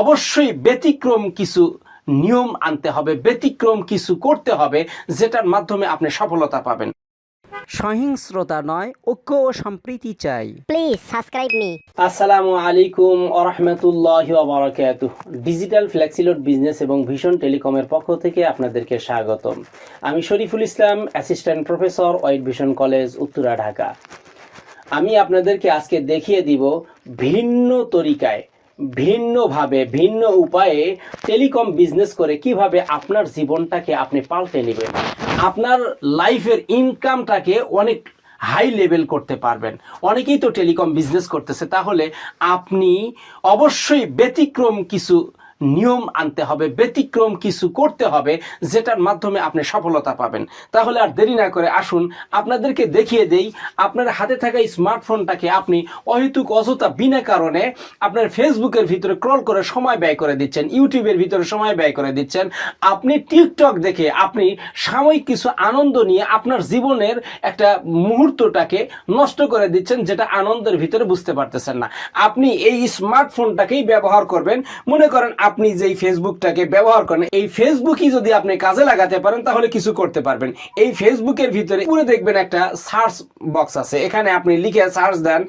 অবশ্যই ব্যতিক্রম কিছু নিয়ম আনতে হবে ব্যতিক্রম কিছু করতে হবে যেটার মাধ্যমে আপনি সফলতা পাবেন। সহিংস্রতা নয় ঐক্য ও সম্প্রীতি চাই। Please subscribe me. আসসালামু আলাইকুম আরহামতুল্লাহ বারাকাত ডিজিটাল ফ্লেক্সিলোড বিজনেস এবং ভীষণ টেলিকমের পক্ষ থেকে আপনাদেরকে স্বাগতম। আমি Shariful Islam assistant professor white vision college Uttara Dhaka. আমি আপনাদেরকে আজকে দেখিয়ে দিব ভিন্ন তরিকায় ভিন্নভাবে, ভিন্ন উপায়ে টেলিকম বিজনেস করে কীভাবে আপনার জীবনটাকে আপনি পাল্টে নেবেন। আপনার লাইফের ইনকামটাকে অনেক হাই লেভেল করতে পারবেন। অনেকেই তো টেলিকম বিজনেস করতেছে, তাহলে আপনি অবশ্যই ব্যতিক্রম কিছু নিয়ম আনতে হবে, ব্যতিক্রম কিছু করতে হবে, যেটার মাধ্যমে আপনি সফলতা পাবেন। তাহলে আর দেরি না করে আসুন, আপনাদেরকে দেখিয়ে দেই, আপনার হাতে থাকা এই স্মার্টফোনটাকে আপনি অহেতুক অযথা বিনা কারণে আপনার ফেসবুকের ভিতরে ক্রল করে সময় ব্যয় করে দিচ্ছেন, ইউটিউবের ভিতরে সময় ব্যয় করে দিচ্ছেন। আপনি টিকটক দেখে আপনি সাময়িক কিছু আনন্দ নিয়ে আপনার জীবনের একটা মুহূর্তটাকে নষ্ট করে দিচ্ছেন, যেটা আনন্দের ভিতরে বুঝতে পারতেছেন না। আপনি এই স্মার্টফোনটাকেই ব্যবহার করবেন। মনে করেন আপনি যেই ফেসবুকটাকে ব্যবহার করেন, এই ফেসবুকই যদি আপনি কাজে লাগাতে পারেন, তাহলে কিছু করতে পারবেন। এই ফেসবুকের ভিতরে পুরো দেখবেন একটা সার্চ বক্স আছে। এখানে আপনি লিখে সার্চ দেন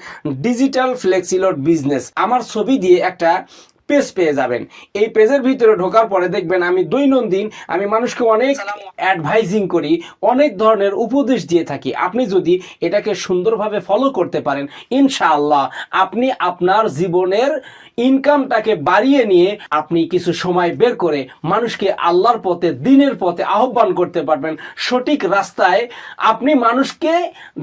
ডিজিটাল ফ্লেক্সিলোড বিজনেস আমার ছবি দিয়ে একটা পেজ পেয়ে যাবেন। এই পেজের ভিতরে ঢোকার পরে দেখবেন আমি দৈনন্দিন আমি মানুষকে অনেক অ্যাডভাইজিং করি অনেক ধরনের উপদেশ দিয়ে থাকি। আপনি যদি এটাকে সুন্দরভাবে ফলো করতে পারেন ইনশাআল্লাহ আপনি আপনার জীবনের ইনকামটাকে বাড়িয়ে নিয়ে আপনি কিছু সময় বের করে মানুষকে আল্লাহর পথে দিনের পথে আহ্বান করতে পারবেন। সঠিক রাস্তায় আপনি মানুষকে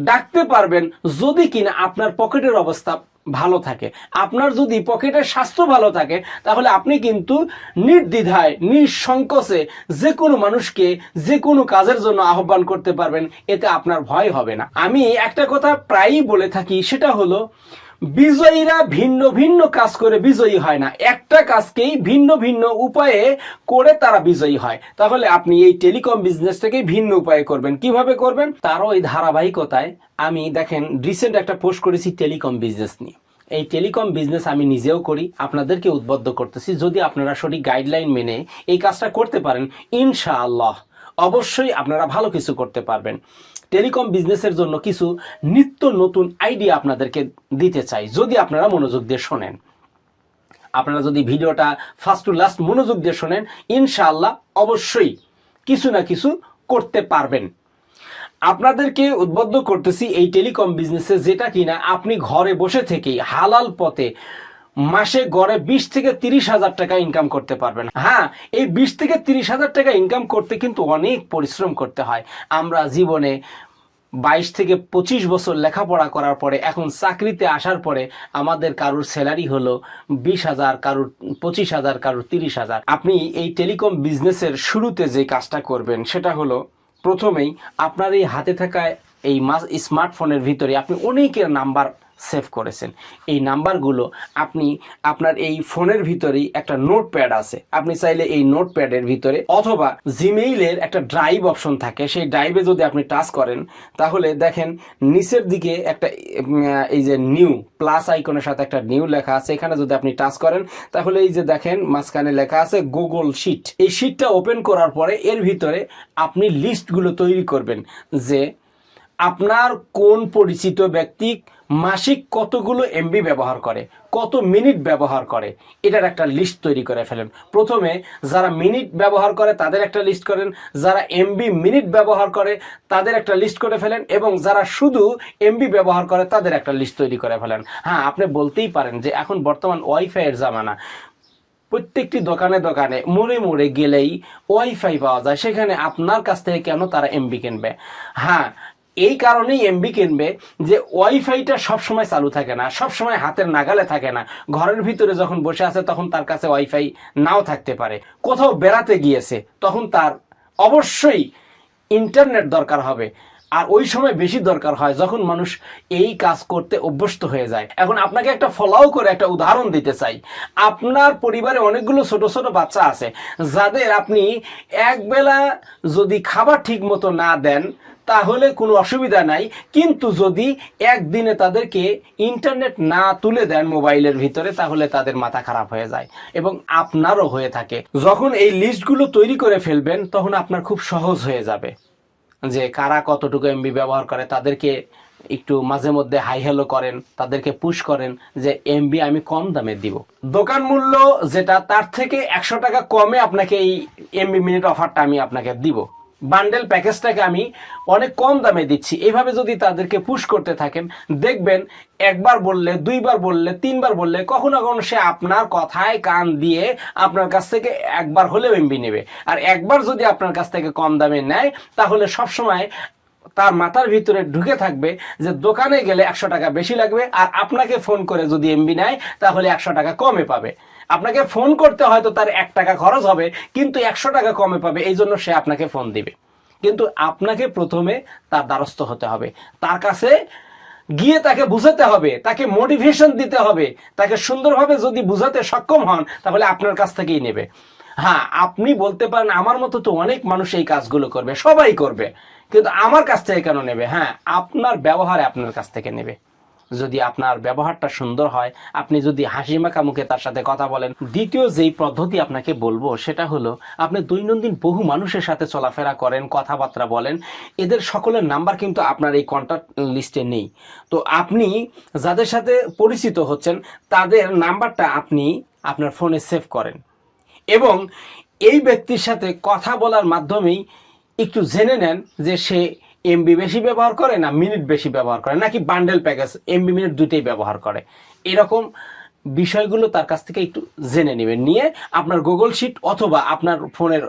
ডাকতে পারবেন যদি কিনা আপনার পকেটের অবস্থা ভালো থাকে। আপনার যদি পকেটের স্বাস্থ্য ভালো থাকে, তাহলে আপনি কিন্তু নির্দ্বিধায়, নিঃসংকোচে যে কোনো মানুষকে যে কোনো কাজের জন্য আহ্বান করতে পারবেন, এতে আপনার ভয় হবে না। আমি একটা কথা প্রায়ই বলে থাকি, সেটা হলো বিজয়ীরা ভিন্ন ভিন্ন কাজ করে বিজয়ী হয় না। একটা কাজকেই ভিন্ন ভিন্ন উপায়ে করে তারা বিজয়ী হয়। তাহলে আপনি এই টেলিকম বিজনেসটাকে ভিন্ন উপায়ে করবেন। কীভাবে করবেন? তারও এই ধারাবাহিকতায় আমি দেখেন রিসেন্ট একটা পোস্ট করেছি টেলিকম বিজনেস নিয়ে। এই টেলিকম বিজনেস আমি নিজেও করি, আপনাদেরকে উদ্বুদ্ধ করতেছি। যদি আপনারা সঠিক গাইডলাইন মেনে এই কাজটা করতে পারেন, ইনশাআল্লাহ। অবশ্যই আপনারা ভালো কিছু করতে পারবেন। টেলিকম বিজনেসের জন্য কিছু নিত্য নতুন আইডিয়া আপনাদেরকে দিতে চাই, যদি আপনারা মনোযোগ দিয়ে শোনেন। আপনারা যদি ভিডিওটা ফার্স্ট টু লাস্ট মনোযোগ দিয়ে শোনেন, ইনশাআল্লাহ অবশ্যই কিছু না কিছু করতে পারবেন। আপনাদেরকে উদ্বুদ্ধ করতেছি এই টেলিকম বিজনেসে যেটা কিনা আপনি ঘরে বসে থেকেই হালাল পথে মাসে গড়ে বিশ থেকে তিরিশ হাজার টাকা ইনকাম করতে পারবেন। হ্যাঁ এই বিশ থেকে তিরিশ হাজার টাকা ইনকাম করতে কিন্তু অনেক পরিশ্রম করতে হয়। আমরা জীবনে বাইশ থেকে পঁচিশ বছর লেখাপড়া করার পরে, এখন চাকরিতে আসার পরে আমাদের কারুর স্যালারি হলো বিশ হাজার, কারুর পঁচিশ হাজার, কারুর তিরিশ হাজার। আপনি এই টেলিকম বিজনেসের শুরুতে যে কাজটা করবেন, সেটা হলো প্রথমেই আপনার এই হাতে থাকা এই স্মার্টফোনের ভিতরে আপনি অনেকের নাম্বার সেভ করেছেন। এই নাম্বারগুলো আপনি, আপনার এই ফোনের ভিতরেই একটা নোটপ্যাড আছে। আপনি চাইলে এই নোটপ্যাডের ভিতরে অথবা জিমেইলের একটা ড্রাইভ অপশন থাকে। সেই ড্রাইভে যদি আপনি টাচ করেন, তাহলে দেখেন নিচের দিকে একটা এই যে নিউ, প্লাস আইকনের সাথে একটা নিউ লেখা আছে। এখানে যদি আপনি টাচ করেন, তাহলে এই যে দেখেন মাঝখানে লেখা আছে গুগল শিট। এই শিটটা ওপেন করার পরে এর ভিতরে আপনি লিস্টগুলো তৈরি করবেন যে আপনার কোন পরিচিত ব্যক্তি মাসিক কতগুলো এমবি ব্যবহার করে, কত মিনিট ব্যবহার করে, এটার একটা লিস্ট তৈরি করে ফেলেন। প্রথমে যারা মিনিট ব্যবহার করে তাদের একটা লিস্ট করেন, যারা এমবি মিনিট ব্যবহার করে তাদের একটা লিস্ট করে ফেলেন, এবং যারা শুধু এমবি ব্যবহার করে তাদের একটা লিস্ট তৈরি করে ফেলেন। হ্যাঁ আপনি বলতেই পারেন যে এখন বর্তমান ওয়াইফাইয়ের জামানা। প্রত্যেকটি দোকানে দোকানে, মোড়ে মোড়ে গেলেই ওয়াইফাই পাওয়া যায়, সেখানে আপনার কাছ থেকে কেন তারা এমবি কিনবে? হ্যাঁ এই কারণেই এমবি কিনবে যে ওয়াইফাইটা সবসময় চালু থাকে না, সবসময় হাতের নাগালে থাকে না। ঘরের ভিতরে যখন বসে আছে তখন তার কাছে ওয়াইফাই নাও থাকতে পারে। কোথাও বেড়াতে গিয়েছে তখন তার অবশ্যই ইন্টারনেট দরকার হবে। আর ওই সময় বেশি দরকার হয় যখন মানুষ এই কাজ করতে অভ্যস্ত হয়ে যায়। এখন আপনাকে একটা ফলাও করে একটা উদাহরণ দিতে চাই। আপনার পরিবারে অনেকগুলো ছোট ছোট বাচ্চা আছে। যাদের আপনি একবেলা যদি খাবার ঠিক মতো না দেন তাহলে কোনো অসুবিধা নাই। কিন্তু যদি একদিনে তাদেরকে ইন্টারনেট না তুলে দেন মোবাইলের ভিতরে, তাহলে তাদের মাথা খারাপ হয়ে যায় এবং আপনারও হয়ে থাকে। যখন এই লিস্টগুলো তৈরি করে ফেলবেন, তখন আপনার খুব সহজ হয়ে যাবে যে কারা কতটুকু এমবি ব্যবহার করে, তাদেরকে একটু মাঝে মধ্যে হাই হ্যালো করেন, তাদেরকে পুশ করেন যে এমবি আমি কম দামে দিব। দোকান মূল্য যেটা, তার থেকে একশো টাকা কমে আপনাকে এই এমবি মিনিট অফারটা আমি আপনাকে দিব। বান্ডেল প্যাকেজটাকে আমি অনেক কম দামে দিচ্ছি। এইভাবে যদি তাদেরকে পুশ করতে থাকেন, দেখবেন একবার বললে, দুইবার বললে, তিনবার বললে, কখনো কখনো সে আপনার কথায় কান দিয়ে আপনার কাছ থেকে একবার হলেও এমবি নেবে। আর একবার যদি আপনার কাছ থেকে কম দামে নেয়, তাহলে সবসময় তার মাথার ভিতরে ঢুকে থাকবে যে দোকানে গেলে একশো টাকা বেশি লাগবে, আর আপনাকে ফোন করে যদি এমবি নেয়, তাহলে একশো টাকা কমে পাবে। আপনাকে ফোন করতে হয়তো তার এক টাকা খরচ হবে, কিন্তু একশো টাকা কমে পাবে, এই জন্য সে আপনাকে ফোন দিবে। কিন্তু আপনাকে প্রথমে তার দ্বারস্থ হতে হবে। তার কাছে গিয়ে তাকে বুঝাতে হবে, তাকে মোটিভেশন দিতে হবে, তাকে সুন্দরভাবে যদি বুঝাতে সক্ষম হন, তাহলে আপনার কাছ থেকেই নেবে। হ্যাঁ আপনি বলতে পারেন, আমার মতো তো অনেক মানুষ এই কাজগুলো করবে, সবাই করবে। কিন্তু আমার কাছ থেকে কেন নেবে? হ্যাঁ আপনার ব্যবহারে আপনার কাছ থেকে নেবে। যদি আপনার ব্যবহারটা সুন্দর হয়, আপনি যদি হাসি মাখা মুখে তার সাথে কথা বলেন, দ্বিতীয় যেই পদ্ধতি আপনাকে বলব সেটা হলো, আপনি দৈনন্দিন বহু মানুষের সাথে চলাফেরা করেন, কথাবার্তা বলেন, এদের সকলের নাম্বার কিন্তু আপনার এই কন্ট্যাক্ট লিস্টে নেই। তো আপনি যাদের সাথে পরিচিত হচ্ছেন, তাদের নাম্বারটা আপনি আপনার ফোনে সেভ করেন। এবং এই ব্যক্তির সাথে কথা বলার মাধ্যমেই একটু জেনে নেন যে সে এমবি বেশি ব্যবহার করে না মিনিট বেশি ব্যবহার করে? নাকি বান্ডেল প্যাকেজ এমবি মিনিট দুইটাই ব্যবহার করে? এরকম বিষয়গুলো তার কাছ থেকে একটু জেনে নেবেন। নিয়ে আপনার গুগল শিট অথবা আপনার ফোনের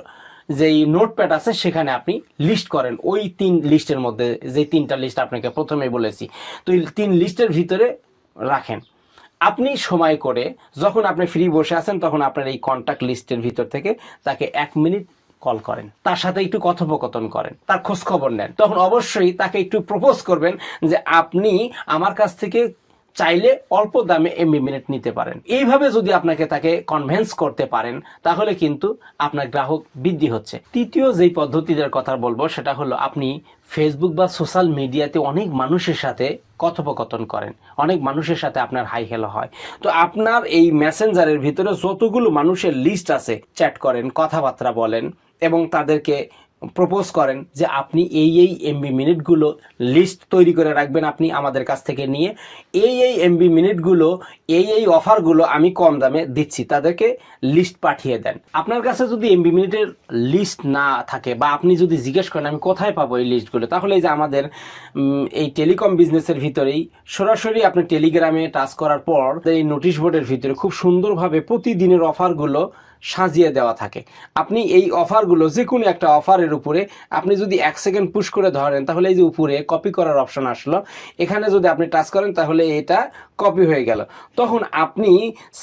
যেই নোটপ্যাড আছে, সেখানে আপনি লিস্ট করেন। ওই তিন লিস্টের মধ্যে, যে তিনটা লিস্ট আপনাকে প্রথমে বলেছি, তো এই তিন লিস্টের ভিতরে রাখেন। আপনি সময় করে, যখন আপনি ফ্রি বসে আছেন, তখন আপনার এই কন্ট্যাক্ট লিস্টের ভিতর থেকে তাকে এক মিনিট কল করেন। তার সাথে একটু কথোপকথন করেন। তার খোঁজ খবর নেন। তখন অবশ্যই তাকে একটু প্রপোজ করবেন যে আপনি আমার কাছ থেকে চাইলে অল্প দামে এমবি মিনিট নিতে পারেন। এইভাবে যদি আপনাকে তাকে কনভেন্স করতে পারেন, তাহলে কিন্তু আপনার গ্রাহক বৃদ্ধি হচ্ছে। তৃতীয় যেই পদ্ধতিটার কথা বলব, সেটা হলো আপনি ফেসবুক বা সোশ্যাল মিডিয়াতে অনেক মানুষের সাথে কথোপকথন করেন। অনেক মানুষের সাথে আপনার হাই হেলো হয়। তো আপনার এই মেসেঞ্জারের ভিতরে যতগুলো মানুষের লিস্ট আছে চ্যাট করেন, কথাবার্তা বলেন এবং তাদেরকে প্রপোজ করেন যে আপনি এই এই এমবি মিনিটগুলো লিস্ট তৈরি করে রাখবেন আপনি আমাদের কাছ থেকে নিয়ে। এই এই এমবি মিনিটগুলো এই এই অফারগুলো আমি কম দামে দিচ্ছি, তাদেরকে লিস্ট পাঠিয়ে দেন। আপনার কাছে যদি এমবি মিনিটের লিস্ট না থাকে বা আপনি যদি জিজ্ঞেস করেন, আমি কোথায় পাবো এই লিস্টগুলো তাহলে এই যে আমাদের এই টেলিকম বিজনেসের ভিতরেই সরাসরি আপনি টেলিগ্রামে টাচ করার পর, এই নোটিশ বোর্ডের ভিতরে খুব সুন্দরভাবে প্রতিদিনের অফারগুলো সাজিয়ে দেওয়া থাকে। আপনি এই অফারগুলো যে কোনো একটা অফারের উপরে আপনি যদি এক সেকেন্ড পুশ করে ধরেন, তাহলে এই যে উপরে কপি করার অপশন আসলো, এখানে যদি আপনি টাচ করেন, তাহলে এটা কপি হয়ে গেল। তখন আপনি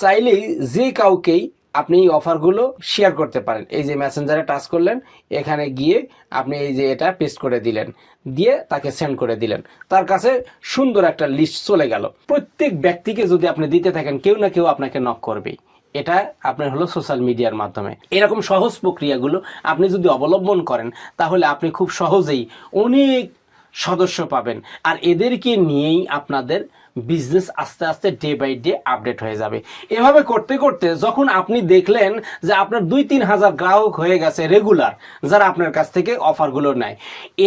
চাইলেই যে কাউকেই আপনি এই অফারগুলো শেয়ার করতে পারেন। এই যে মেসেঞ্জারে টাচ করলেন, এখানে গিয়ে আপনি এই যে এটা পেস্ট করে দিলেন। দিয়ে তাকে সেন্ড করে দিলেন। তার কাছে সুন্দর একটা লিস্ট চলে গেল। প্রত্যেক ব্যক্তিকে যদি আপনি দিতে থাকেন, কেউ না কেউ আপনাকে নক করবেই। এটা আপনার হলো সোশ্যাল মিডিয়ার মাধ্যমে। এরকম সহজ প্রক্রিয়াগুলো আপনি যদি অবলম্বন করেন, তাহলে আপনি খুব সহজেই অনেক সদস্য পাবেন। আর এদেরকে নিয়েই আপনাদের বিজনেস আস্তে আস্তে ডে বাই ডে আপডেট হয়ে যাবে। এভাবে করতে করতে যখন আপনি দেখলেন যে আপনার দুই তিন হাজার গ্রাহক হয়ে গেছে রেগুলার যারা আপনার কাছ থেকে অফারগুলো নেয়,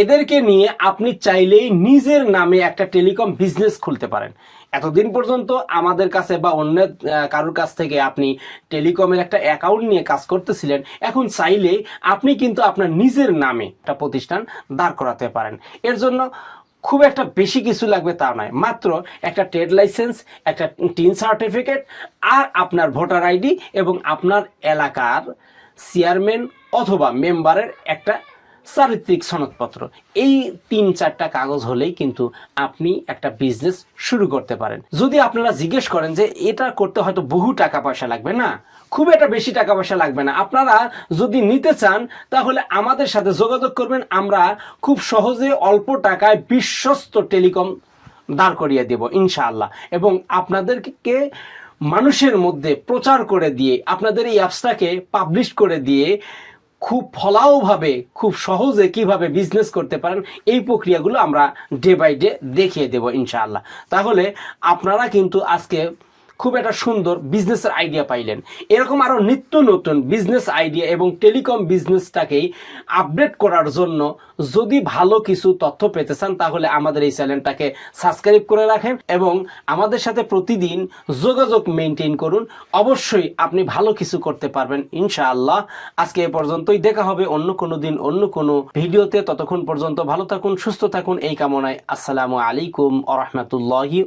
এদেরকে নিয়ে আপনি চাইলেই নিজের নামে একটা টেলিকম বিজনেস খুলতে পারেন। এতদিন পর্যন্ত আমাদের কাছে বা অন্য কারোর কাছ থেকে আপনি টেলিকমের একটা অ্যাকাউন্ট নিয়ে কাজ করতেছিলেন, এখন চাইলেই আপনি কিন্তু আপনার নিজের নামে একটা প্রতিষ্ঠান দাঁড় করাতে পারেন। এর জন্য খুব একটা বেশি কিছু লাগবে তা নয়। মাত্র একটা ট্রেড লাইসেন্স, একটা টিন সার্টিফিকেট আর আপনার ভোটার আইডি এবং আপনার এলাকার চেয়ারম্যান অথবা মেম্বারের একটা চারিত্রিক সনদপত্র। এই তিন চারটা কাগজ হলেই কিন্তু আপনি একটা বিজনেস শুরু করতে পারেন। যদি আপনারা জিজ্ঞেস করেন যে, এটা করতে হয়তো বহু টাকা পয়সা লাগবে? না, খুব একটা বেশি টাকা পয়সা লাগবে না। আপনারা যদি নিতে চান, তাহলে আমাদের সাথে যোগাযোগ করবেন। আমরা খুব সহজে অল্প টাকায় বিশ্বস্ত টেলিকম দাঁড় করিয়ে দেব, ইনশাআল্লাহ। এবং আপনাদেরকে মানুষের মধ্যে প্রচার করে দিয়ে, আপনাদের এই অ্যাপসটাকে পাবলিশ করে দিয়ে খুব ফলাওভাবে, খুব সহজে কীভাবে বিজনেস করতে পারেন, এই প্রক্রিয়াগুলো আমরা ডে বাই ডে দেখিয়ে দেব ইনশাআল্লাহ। তাহলে আপনারা কিন্তু আজকে খুব একটা সুন্দর বিজনেসের আইডিয়া পাইলেন। এরকম আরও নিত্য নতুন বিজনেস আইডিয়া এবং টেলিকম বিজনেসটাকেই আপডেট করার জন্য যদি ভালো কিছু তথ্য পেতে চান, তাহলে আমাদের এই চ্যানেলটাকে সাবস্ক্রাইব করে রাখেন এবং আমাদের সাথে প্রতিদিন যোগাযোগ মেনটেন করুন। অবশ্যই আপনি ভালো কিছু করতে পারবেন, ইনশাআল্লাহ। আজকে এ পর্যন্তই। দেখা হবে অন্য কোনো দিন, অন্য কোনো ভিডিওতে। ততক্ষণ পর্যন্ত ভালো থাকুন, সুস্থ থাকুন। এই কামনায় আসসালামু আলাইকুম আ রহমতুল্লাহি